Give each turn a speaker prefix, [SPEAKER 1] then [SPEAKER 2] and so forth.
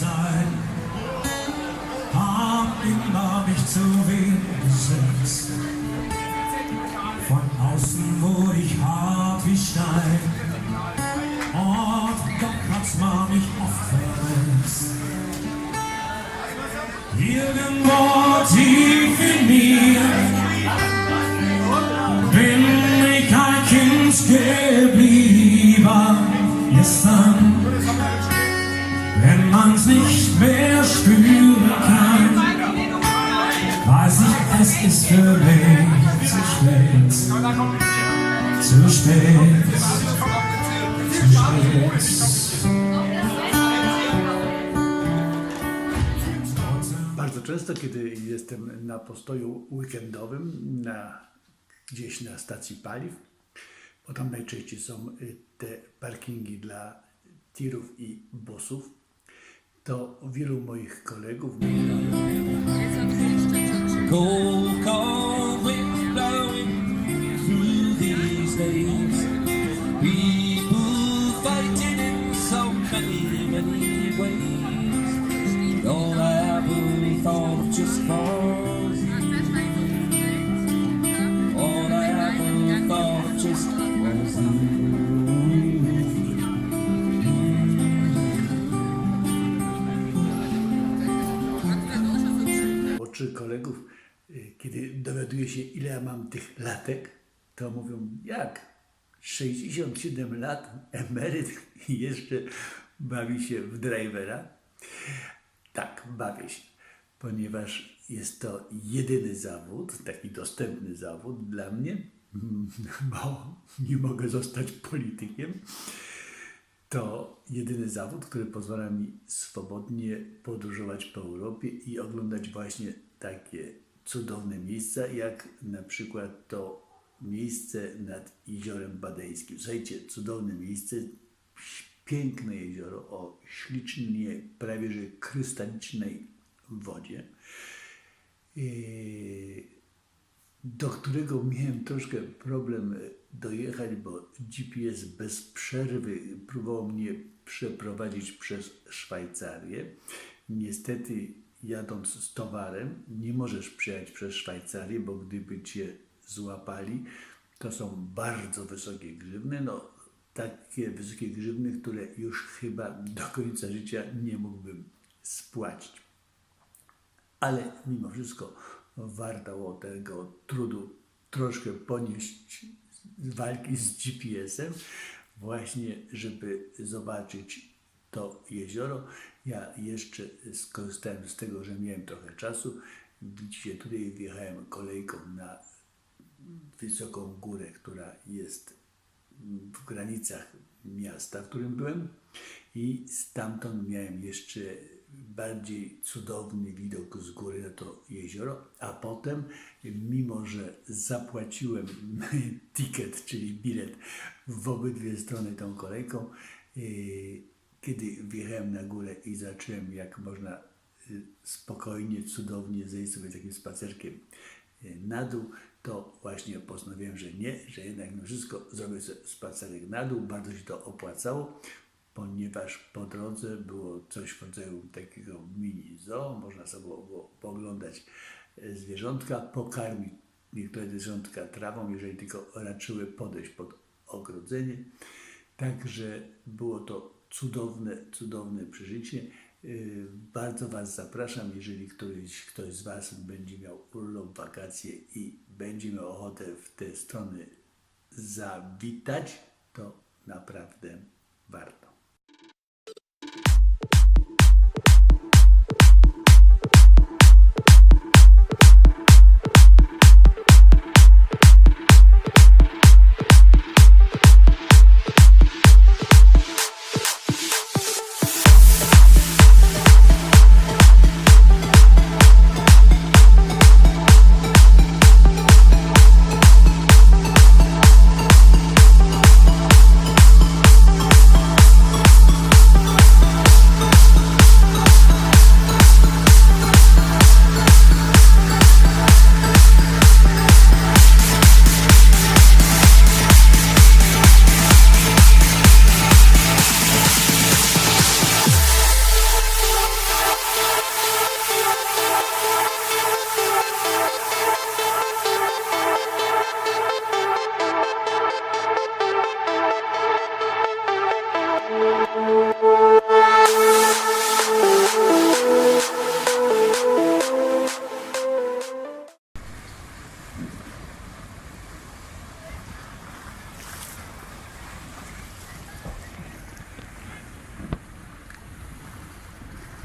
[SPEAKER 1] sein. Hab immer mich zu wenig gesetzt. Von außen wurde ich hart wie Stein. Und doch hat's man mich oft verletzt. Irgendwo tief in mir kann, weiß ich, es ist für mich zu spät. Zu spät. Zu spät.
[SPEAKER 2] Bardzo często, kiedy jestem na postoju weekendowym, na, gdzieś na stacji paliw, bo tam najczęściej są y, te parkingi dla tirów i busów, to wielu moich kolegów
[SPEAKER 1] Cold, cold in so many, many ways. All I ever thought just was. All I ever thought just was
[SPEAKER 2] kiedy dowiaduję się, ile ja mam tych latek, to mówią, jak? 67 lat, emeryt i jeszcze bawi się w drivera? Tak, bawię się, ponieważ jest to jedyny zawód, taki dostępny zawód dla mnie, bo nie mogę zostać politykiem. To jedyny zawód, który pozwala mi swobodnie podróżować po Europie i oglądać właśnie takie cudowne miejsca, jak na przykład to miejsce nad Jeziorem Badeńskim. Słuchajcie, cudowne miejsce, piękne jezioro o ślicznie, prawie że krystalicznej wodzie, yy, do którego miałem troszkę problem dojechać, bo GPS bez przerwy próbował mnie przeprowadzić przez Szwajcarię. Niestety, jadąc z towarem, nie możesz przejechać przez Szwajcarię, bo gdyby cię złapali, to są bardzo wysokie grzywny. No, takie wysokie grzywny, które już chyba do końca życia nie mógłbym spłacić ale mimo wszystko warto tego trudu troszkę ponieść walki z GPS-em, właśnie żeby zobaczyć to jezioro. Ja jeszcze skorzystałem z tego, że miałem trochę czasu. Widzicie, tutaj wjechałem kolejką na wysoką górę, która jest w granicach miasta, w którym byłem i stamtąd miałem jeszcze bardziej cudowny widok z góry na to jezioro, a potem, mimo że zapłaciłem ticket, czyli bilet w obydwie strony tą kolejką, yy, kiedy wjechałem na górę i zacząłem, jak można yy, spokojnie, cudownie zejść sobie takim spacerkiem yy, na dół, to właśnie postanowiłem, że nie, że jednak mimo wszystko zrobię spacerek na dół, bardzo się to opłacało, ponieważ po drodze było coś w rodzaju takiego mini zoo, można sobie było pooglądać e, zwierzątka, pokarmić niektóre zwierzątka trawą, jeżeli tylko raczyły podejść pod ogrodzenie. Także było to cudowne, cudowne przeżycie. Yy, Bardzo Was zapraszam, jeżeli któryś, ktoś z Was będzie miał urlop, wakacje i będzie miał ochotę w te strony zawitać, to naprawdę warto.